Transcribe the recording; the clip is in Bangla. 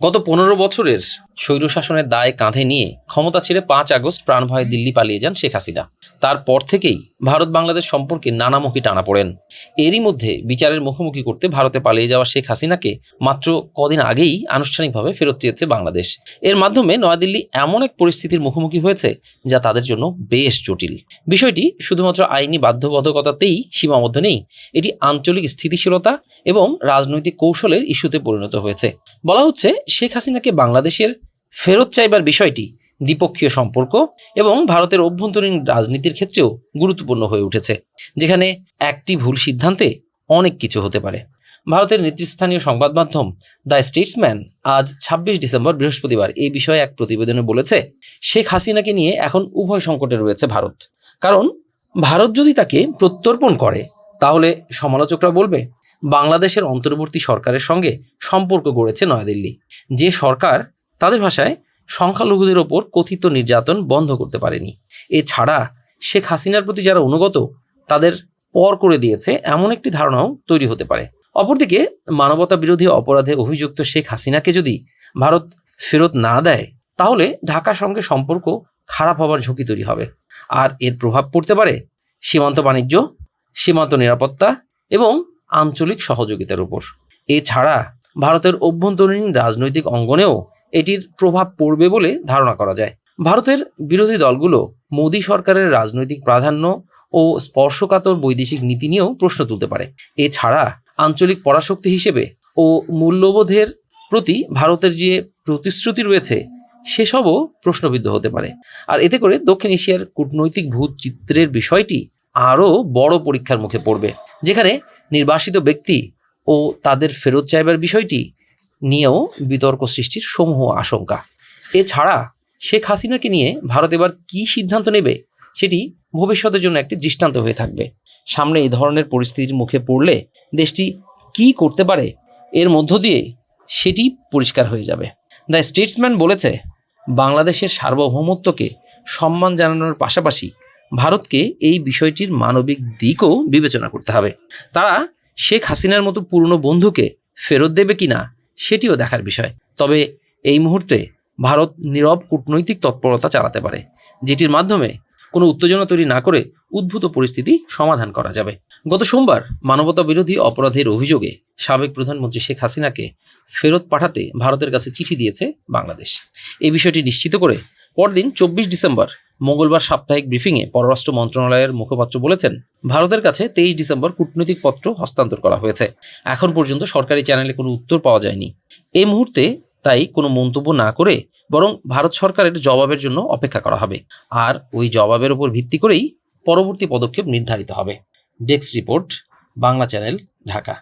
গত পনেরো বছরের স্বৈরশাসনের দায় কাঁধে নিয়ে ক্ষমতা ছেড়ে পাঁচ আগস্ট প্রাণভয়ে দিল্লি পালিয়ে যান শেখ হাসিনা। তারপর থেকেই ভারত বাংলাদেশ সম্পর্কে নানামুখী টানা পড়েন। এরই মধ্যে বিচারের মুখোমুখি করতে ভারতে পালিয়ে যাওয়া শেখ হাসিনাকে মাত্র কদিন আগেই আনুষ্ঠানিকভাবে ফেরত চেয়েছে বাংলাদেশ। এর মাধ্যমে নয়াদিল্লি এমন এক পরিস্থিতির মুখোমুখি হয়েছে যা তাদের জন্য বেশ জটিল। বিষয়টি শুধুমাত্র আইনি বাধ্যবাধকতাতেই সীমাবদ্ধ নেই, এটি আঞ্চলিক স্থিতিশীলতা এবং রাজনৈতিক কৌশলের ইস্যুতে পরিণত হয়েছে। বলা হচ্ছে শেখ হাসিনাকে বাংলাদেশের ফেরত চাইবার বিষয়টি দ্বিপক্ষীয় সম্পর্ক এবং ভারতের অভ্যন্তরীণ রাজনীতির ক্ষেত্রেও গুরুত্বপূর্ণ হয়ে উঠেছে, যেখানে একটি ভুল সিদ্ধান্তে অনেক কিছু হতে পারে। ভারতের নেতৃস্থানীয় সংবাদ মাধ্যম দ্য স্টেটসম্যান আজ ছাব্বিশ ডিসেম্বর বৃহস্পতিবার এই বিষয়ে এক প্রতিবেদনে বলেছে, শেখ হাসিনাকে নিয়ে এখন উভয় সংকটে রয়েছে ভারত। কারণ ভারত যদি তাকে প্রত্যর্পণ করে, তাহলে সমালোচকরা বলবে, বাংলাদেশের অন্তর্বর্তী সরকারের সঙ্গে সম্পর্ক গড়েছে নয়াদিল্লি। যে সরকার তাদের ভাষায় সংখ্যালঘুদের ওপর কথিত নির্যাতন বন্ধ করতে পারেনি। এছাড়া শেখ হাসিনার প্রতি যারা অনুগত, তাদের পর করে দিয়েছে এমন একটি ধারণাও তৈরি হতে পারে। অপরদিকে মানবতা বিরোধী অপরাধে অভিযুক্ত শেখ হাসিনাকে যদি ভারত ফেরত না দেয়, তাহলে ঢাকার সঙ্গে সম্পর্ক খারাপ হবার ঝুঁকি তৈরি হবে। আর এর প্রভাব পড়তে পারে সীমান্ত বাণিজ্য, সীমান্ত নিরাপত্তা এবং আঞ্চলিক সহযোগিতার উপর। এছাড়া ভারতের অভ্যন্তরীণ রাজনৈতিক অঙ্গনেও এটির প্রভাব পড়বে বলে ধারণা করা যায়। ভারতের বিরোধী দলগুলো মোদী সরকারের রাজনৈতিক প্রাধান্য ও স্পর্শকাতর বৈদেশিক নীতি নিয়েও প্রশ্ন তুলতে পারে। এছাড়া আঞ্চলিক পরাশক্তি হিসেবে ও মূল্যবোধের প্রতি ভারতের যে প্রতিশ্রুতি রয়েছে, সেসবও প্রশ্নবিদ্ধ হতে পারে। আর এতে করে দক্ষিণ এশিয়ার কূটনৈতিক ভূত চিত্রের বিষয়টি আরও বড় পরীক্ষার মুখে পড়বে, যেখানে নির্বাসিত ব্যক্তি ও তাদের ফেরত চাইবার বিষয়টি নিয়েও বিতর্ক সৃষ্টির সমূহ আশঙ্কা। এছাড়া শেখ হাসিনাকে নিয়ে ভারত এবার কী সিদ্ধান্ত নেবে, সেটি ভবিষ্যতের জন্য একটি দৃষ্টান্ত হয়ে থাকবে। সামনে এই ধরনের পরিস্থিতির মুখে পড়লে দেশটি কী করতে পারে, এর মধ্য দিয়ে সেটি পরিষ্কার হয়ে যাবে। দ্য স্টেটসম্যান বলেছে, বাংলাদেশের সার্বভৌমত্বকে সম্মান জানানোর পাশাপাশি ভারতকে এই বিষয়টির মানবিক দিকও বিবেচনা করতে হবে। তারা শেখ হাসিনার মতো পুরনো বন্ধুকে ফেরত দেবে কিনা সেটিও দেখার বিষয়। তবে এই মুহূর্তে ভারত নীরব কূটনৈতিক তৎপরতা চালাতে পারে, যেটির মাধ্যমে কোনো উত্তেজনা তৈরি না করে উদ্ভূত পরিস্থিতি সমাধান করা যাবে। গত সোমবার মানবতা বিরোধী অপরাধের অভিযোগে সাবেক প্রধানমন্ত্রী শেখ হাসিনাকে ফেরত পাঠাতে ভারতের কাছে চিঠি দিয়েছে বাংলাদেশ। এই বিষয়টি নিশ্চিত করে পরদিন চব্বিশ ডিসেম্বর মঙ্গলবার সাপ্তাহিক ব্রিফিংয়ে পররাষ্ট্র মন্ত্রণালয়ের মুখপাত্র বলেছেন, ভারতের কাছে তেইশ ডিসেম্বর কূটনৈতিক পত্র হস্তান্তর করা হয়েছে। এখন পর্যন্ত সরকারি চ্যানেলে কোনো উত্তর পাওয়া যায়নি। এই মুহূর্তে তাই কোনো মন্তব্য না করে বরং ভারত সরকারের জবাবের জন্য অপেক্ষা করা হবে। আর ওই জবাবের উপর ভিত্তি করেই পরবর্তী পদক্ষেপ নির্ধারিত হবে। Desk report, Bangla channel, Dhaka.